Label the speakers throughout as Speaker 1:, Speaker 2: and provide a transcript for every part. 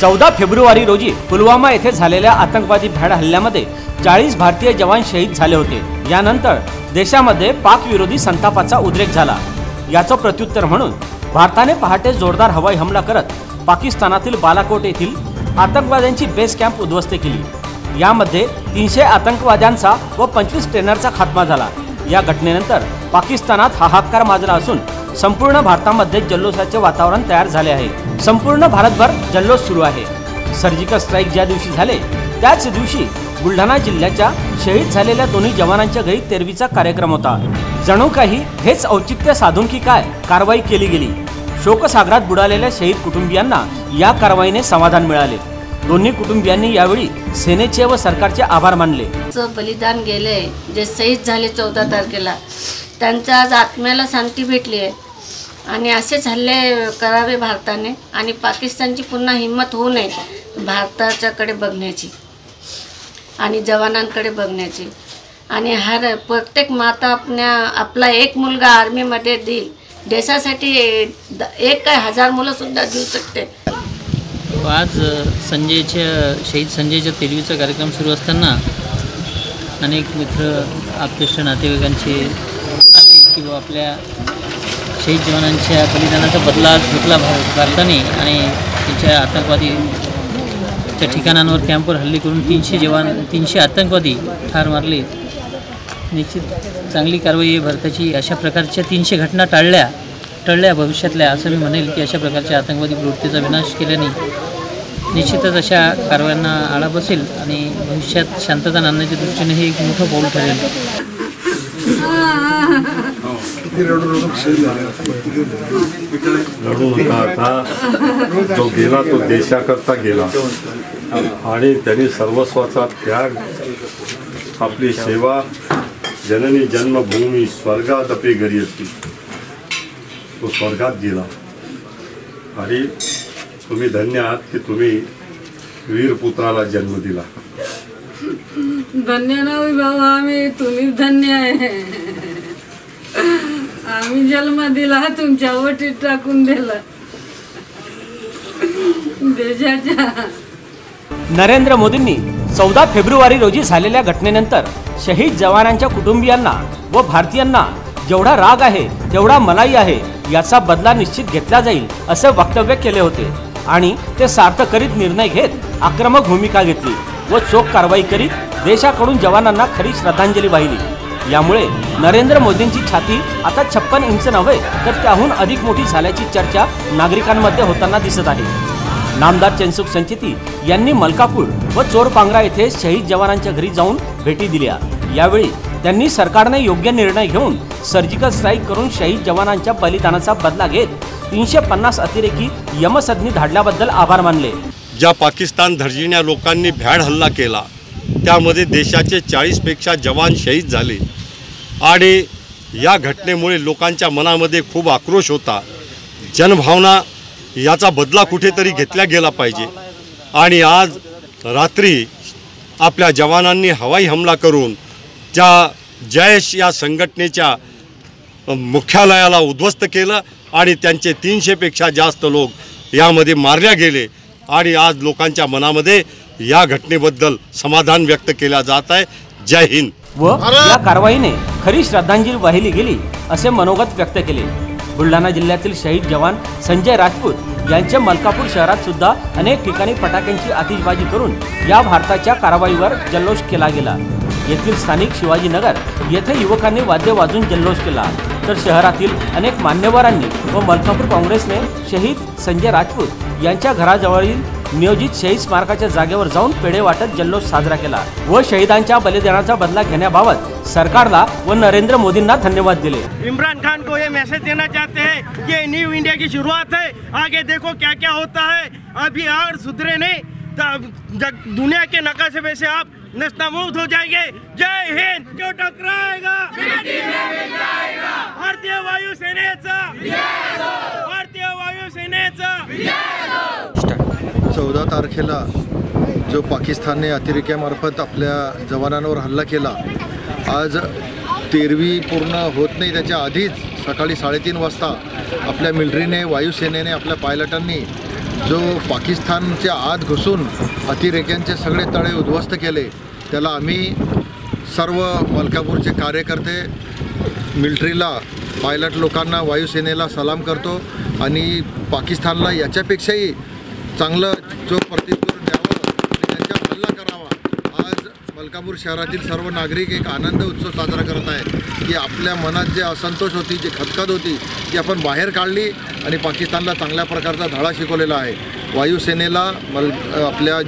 Speaker 1: चौदा फेब्रुवारी रोजी पुलवामा येथे झालेल्या आतंकवादी भ्याड हल्ल्यामध्ये चाळीस भारतीय जवान शहीद झाले होते. यानंतर देशामध्ये पाकविरोधी संतापाचा उद्रेक झाला. याचं प्रत्युत्तर म्हणून भारताने पहाटे जोरदार हवाई हमला करत पाकिस्तानातील बालाकोट येथील आतंकवाद्यांची बेस कॅम्प उद्ध्वस्त केली. यामध्ये तीनशे आतंकवाद्यांचा व पंचवीस ट्रेनरचा खात्मा झाला. या घटनेनंतर पाकिस्तानात हाहाकार माजला असून संपूर्ण भारतामध्ये जल्लोषाचे वातावरण तयार झाले आहे. संपूर्ण भारतभर जल्लोष सुरू आहे. सर्जिकल स्ट्राईक ज्या दिवशी झाले त्याच दिवशी बुलढाणा जिल्ह्याच्या शहीद झालेल्या दोन्ही जवानांच्या घरी तेरवीचा कार्यक्रम होता. जणू काही हेच औचित्य साधून की काय कारवाई केली गेली. शोकसागरात बुडालेल्या शहीद कुटुंबियांना या कारवाईने समाधान मिळाले. दोन्ही कुटुंबियांनी यावेळी सेनेचे व सरकारचे आभार मानले.
Speaker 2: बलिदान गेले जे शहीद झाले चौदा तारखेला त्यांच्या आज आत्म्याला शांती भेटली आहे आणि असेच हल्ले करावे भारताने. आणि पाकिस्तानची पुन्हा हिंमत होऊ नये भारताच्याकडे बघण्याची आणि जवानांकडे बघण्याची. आणि हर प्रत्येक माता आपल्या आपला एक मुलगा आर्मीमध्ये देईल. देशासाठी द- एक काय हजार मुलंसुद्धा देऊ शकते.
Speaker 3: आज संजयच्या शहीद संजयच्या तेलवीचा कार्यक्रम सुरू असताना अनेक मित्र आपतेष्ट नातेवाईकांचे किंवा आपल्या शहीद जवानांच्या बलिदानाचा बदला घेतला भारताने आणि त्यांच्या आतंकवादी त्या ठिकाणांवर कॅम्पवर हल्ले करून तीनशे जवान तीनशे आतंकवादी ठार मारले. निश्चित चांगली कारवाई आहे भारताची. अशा प्रकारच्या तीनशे घटना टाळल्या टळल्या भविष्यातल्या असं मी म्हणेल की अशा प्रकारच्या आतंकवादी प्रवृत्तीचा विनाश केल्याने निश्चितच अशा कारवायांना आळा बसेल आणि भविष्यात शांतता आणण्याच्या दृष्टीने हे एक मोठं पाऊल ठरेल.
Speaker 4: लढू नका आता जो गेला तो देशाकरता गेला. आणि त्यांनी सर्वस्वाचा त्याग आपली सेवा जननी जन्मभूमी स्वर्गात आपली घरी असती तो स्वर्गात गेला. आणि तुम्ही धन्य आहात की तुम्ही वीरपुत्राला जन्म दिला.
Speaker 5: धन्य नाही हो बाबा आम्ही तुम्हीच धन्य आहे. आम्ही जन्म दिला तुमच्या ओटीत टाकून दिला. देशाच्या.
Speaker 1: नरेंद्र मोदींनी चौदा फेब्रुवारी रोजी झालेल्या घटनेनंतर शहीद जवानांच्या कुटुंबियांना व भारतीयांना जेवढा राग आहे तेवढा मलाही आहे याचा बदला निश्चित घेतला जाईल असे वक्तव्य केले होते. आणि ते सार्थ करीत निर्णय घेत आक्रमक भूमिका घेतली व चोख कारवाई करीत देशाकडून जवानांना खरी श्रद्धांजली वाहिली. यामुळे नरेंद्र मोदींची छाती आता छप्पन इंच नव्हे तर त्याहून अधिक मोठी झाल्याची चर्चा नागरिकांमध्ये होताना दिसत आहे. नामदार चेनसुख संचेती यांनी मलकापूर व चोरपांगरा येथे शहीद जवानांच्या घरी जाऊन भेटी दिल्या. यावेळी त्यांनी सरकारने योग्य निर्णय घेऊन सर्जिकल स्ट्राईक करून शहीद जवानांच्या बलिदानाचा बदला घेत तीनशे पन्नास अतिरेकी यमसदनी धाडल्याबद्दल आभार मानले.
Speaker 4: ज्या पाकिस्तान धर्जिण्या लोकांनी भ्याड हल्ला केला त्यामध्ये देशाचे चाळीसपेक्षा जवान शहीद झाले. आणि या घटनेमुळे लोकांच्या मनामध्ये खूप आक्रोश होता. जनभावना याचा बदला कुठेतरी घेतला गेला पाहिजे. आणि आज रात्री आपल्या जवानांनी हवाई हमला करून त्या जयश या संघटनेच्या मुख्यालयाला उद्ध्वस्त केलं आणि त्यांचे तीनशेपेक्षा जास्त लोक यामध्ये मारल्या गेले. आणि आज लोकांच्या मनामध्ये या घटनेबद्दल समाधान व्यक्त केल्या जात आहे. जय हिंद.
Speaker 1: व या कारवाईने खरी श्रद्धांजली वाहिली गेली असे मनोगत व्यक्त केले. बुलढाणा जिल्ह्यातील शहीद जवान संजय राजपूत यांच्या मलकापूर शहरात सुद्धा अनेक ठिकाणी फटाक्यांची आतिषबाजी करून या भारताच्या कारवाईवर जल्लोष केला गेला. येथील स्थानिक शिवाजीनगर येथे युवकांनी वाद्य वाजून जल्लोष केला. तर शहरातील अनेक मान्यवरांनी व मलकापूर काँग्रेसने शहीद संजय राजपूत यांच्या घराजवळील नियोजित शहीद स्मारकाच्या जागेवर जाऊन पेढे वाटत जल्लोष साजरा केला व शहीदांच्या बलिदानाचा बदला घेण्याबाबत सरकारला व नरेंद्र मोदींना धन्यवाद दिले.
Speaker 6: इमरान खान को ये मैसेज देना चाहते हैं ये न्यू इंडिया की शुरुआत है। आगे देखो क्या क्या होता है। अभी और सुधरे नहीं। दुनिया के नकाशे पे से आप नस्तामुक्त हो जाएंगे। जय हिंद। जो टकराएगा भारतीय वायू सेनेचा भारतीय वायू सेनेचा
Speaker 7: चौदा तारखेला जो पाकिस्तानने अतिरेक्यामार्फत आपल्या जवानांवर हल्ला केला आज तेरवी पूर्ण होत नाही. त्याच्या आधीच सकाळी साडेतीन वाजता आपल्या मिलिटरीने वायुसेनेने आपल्या पायलटांनी जो पाकिस्तानच्या आत घुसून अतिरेक्यांचे सगळे तळे उद्ध्वस्त केले त्याला आम्ही सर्व मलकापूरचे कार्यकर्ते मिलिटरीला पायलट लोकांना वायुसेनेला सलाम करतो आणि पाकिस्तानला याच्यापेक्षाही चांगलं जो प्रत्युत्तर द्यावं आणि त्यांच्यावर हल्ला करावा आज मलकापूर शहरातील सर्व नागरिक एक आनंद उत्सव साजरा करत आहे की आपल्या मनात जे असंतोष होती जी खतखत होती ती आपण बाहेर काढली आणि पाकिस्तानला चांगल्या प्रकारचा धडा शिकवलेला आहे. वायुसेनेला मल आपल्या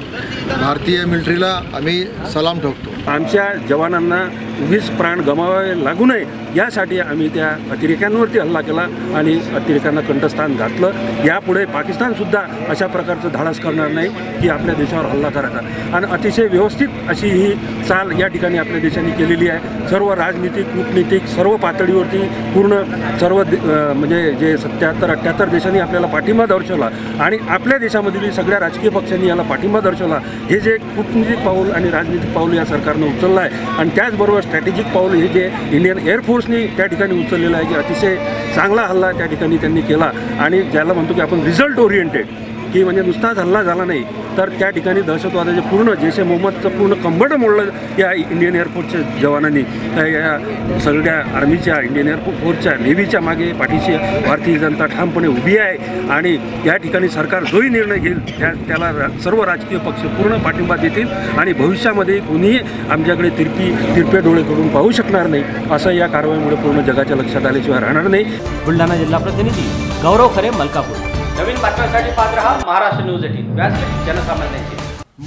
Speaker 7: भारतीय मिलिटरीला आम्ही सलाम ठोकतो.
Speaker 8: आमच्या जवानांना उगीच प्राण गमावावे लागू नये यासाठी आम्ही त्या अतिरेक्यांवरती हल्ला केला आणि अतिरेक्यांना कंठस्थान घातलं. यापुढे पाकिस्तानसुद्धा अशा प्रकारचं धाडस करणार नाही की आपल्या देशावर हल्ला करायचा. आणि अतिशय व्यवस्थित अशी ही चाल या ठिकाणी आपल्या देशाने केलेली आहे. सर्व राजनीतिक कूटनीतिक सर्व पातळीवरती पूर्ण सर्व दे- म्हणजे जे सत्याहत्तर अठ्ठ्याहत्तर देशांनी आपल्याला पाठिंबा दर्शवला आणि आपल्या देशामधील सगळ्या राजकीय पक्षांनी याला पाठिंबा दर्शवला. हे जे कूटनीतिक पाऊल आणि राजनीतिक पाऊल या सरकारनं उचललं आहे आणि त्याचबरोबर स्ट्रॅटेजिक पाऊल हे जे इंडियन एअरफोर्सनी त्या ठिकाणी उचललेलं आहे की अतिशय चांगला हल्ला त्या ठिकाणी त्यांनी केला. आणि ज्याला म्हणतो की आपण रिझल्ट ओरिएंटेड की म्हणजे नुसताच हल्ला झाला नाही. तर त्या ठिकाणी दहशतवादाचे पूर्ण जैश ए मोहम्मदचं पूर्ण कंबड मोडलं या इंडियन एअरफोर्सच्या जवानांनी. या सगळ्या आर्मीच्या इंडियन एअरफोर्सच्या नेव्हीच्या मागे पाठीशी भारतीय जनता ठामपणे उभी आहे आणि या ठिकाणी सरकार जोही निर्णय घेईल त्या त्याला सर्व राजकीय पक्ष पूर्ण पाठिंबा देतील आणि भविष्यामध्ये कुणीही आमच्याकडे तिरपी तिरपे डोळे करून पाहू शकणार नाही असं या कारवाईमुळे पूर्ण जगाच्या लक्षात आल्याशिवाय राहणार नाही.
Speaker 1: बुलढाणा जिल्हा प्रतिनिधी गौरव खरे मलकापूर. नवीन बातम्यांसाठी पाहत रहा महाराष्ट्र न्यूज एटीन व्यासपीठ जनसामान्यांचे.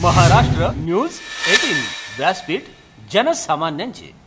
Speaker 1: महाराष्ट्र न्यूज एटीन व्यासपीठ जनसामान्यांचे.